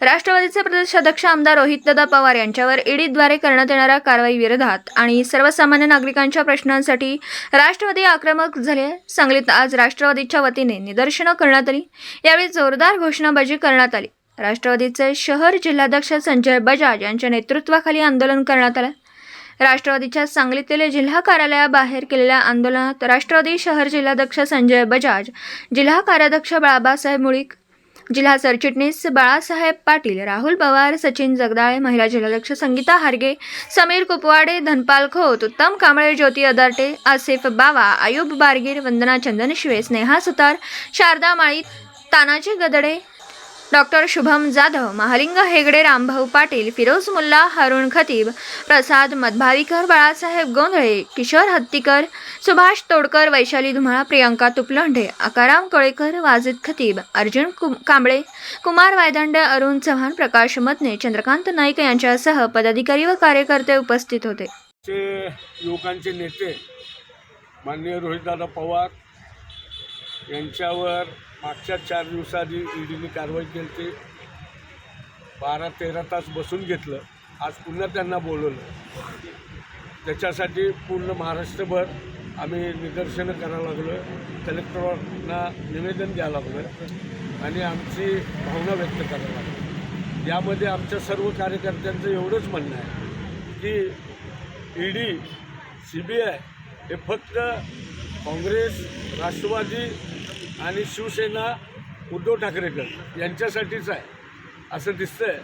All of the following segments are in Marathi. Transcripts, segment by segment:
राष्ट्रवादीचे प्रदेशाध्यक्ष आमदार रोहितदादा पवार यांच्यावर ईडीद्वारे करण्यात येणाऱ्या कारवाई विरोधात आणि सर्वसामान्य नागरिकांच्या प्रश्नांसाठी राष्ट्रवादी आक्रमक झाले सांगलीत आज राष्ट्रवादीच्या वतीने निदर्शनं करण्यात आली. यावेळी जोरदार घोषणाबाजी करण्यात आली. राष्ट्रवादीचे शहर जिल्हाध्यक्ष संजय बजाज यांच्या नेतृत्वाखाली आंदोलन करण्यात आलं. राष्ट्रवादीच्या सांगलीतील जिल्हा कार्यालयाबाहेर केलेल्या आंदोलनात राष्ट्रवादी शहर जिल्हाध्यक्ष संजय बजाज जिल्हा कार्याध्यक्ष बाळासाहेब मुळीक जिल्हा सरचिटणीस बाळासाहेब पाटील राहुल पवार सचिन जगदाळे महिला जिल्हाध्यक्ष संगीता हारगे समीर कुपवाडे धनपाल खोत उत्तम कांबळे ज्योती अदार्टे आसिफ बावा आयुब बारगीर वंदना चंदनशिवे स्नेहा सुतार शारदा माळी तानाजी गदडे डॉक्टर शुभम जाधव महालिंग हेगडे रामभाऊ पाटील फिरोज मुल्ला हरुण खतीब प्रसाद मधभावीकर बाळासाहेब गोंधळे किशोर हत्तीकर सुभाष तोडकर वैशाली धुमाळा प्रियंका तुपलंढे अकाराम कोळेकर वाजिद खतीब अर्जुन कुम कांबळे कुमार वायदंड अरुण चव्हाण प्रकाश मतने चंद्रकांत नाईक यांच्यासह पदाधिकारी व कार्यकर्ते उपस्थित होते. युवकांचे नेते माननीय रोहितदादा पवार यांच्यावर मागच्या चार दिवसाआधी ईडीने कारवाई केली. होती बारा तेरा तास बसून घेतलं. आज पुन्हा त्यांना बोलवलं. त्याच्यासाठी पूर्ण महाराष्ट्रभर आम्ही निदर्शनं करायला लागलो. कलेक्टरांना निवेदन द्यायला लागलं आणि आमची भावना व्यक्त करायला लागली. यामध्ये आमच्या सर्व कार्यकर्त्यांचं एवढंच म्हणणं आहे की ईडी सी बी आय हे फक्त काँग्रेस राष्ट्रवादी आणि शिवसेना उद्धव ठाकरेकर यांच्यासाठीच आहे असं दिसतंय.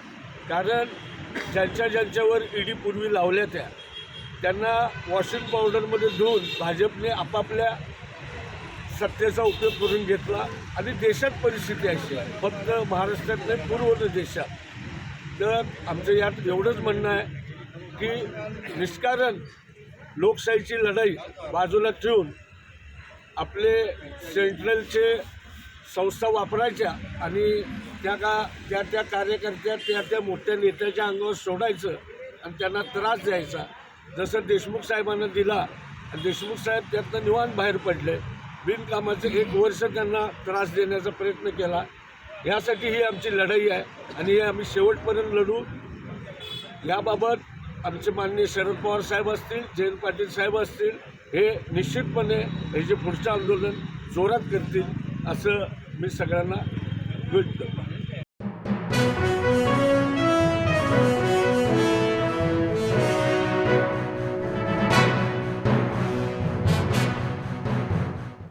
कारण ज्यांच्या ज्यांच्यावर ईडी पूर्वी लावल्या त्या त्यांना वॉशिंग पावडरमध्ये धुवून भाजपने आपापल्या सत्तेचा उपयोग करून घेतला. आणि देशात परिस्थिती अशी आहे फक्त महाराष्ट्रात नाही पूर्व देशात. तर आमचं यात एवढंच म्हणणं आहे की निष्कारण लोकशाहीची लढाई बाजूला ठेवून आपले सेंट्रलचे संस्था वापरायच्या आणि त्या का त्या त्या कार्यकर्त्या त्या त्या मोठ्या नेत्याच्या अंगावर सोडायचं आणि त्यांना त्रास द्यायचा. जसं देशमुख साहेबांना दिला आणि देशमुख साहेब त्यातनं निवांत बाहेर पडले. बिनकामाचं एक वर्ष त्यांना त्रास देण्याचा प्रयत्न केला. यासाठी ही आमची लढाई आहे आणि हे आम्ही शेवटपर्यंत लढू. याबाबत आमचे माननीय शरद पवार साहेब असतील जयंत पाटील साहेब असतील हे निश्चितपणे हे जे पुढचं आंदोलन जोरात करतील असं मी सगळ्यांना भेटतो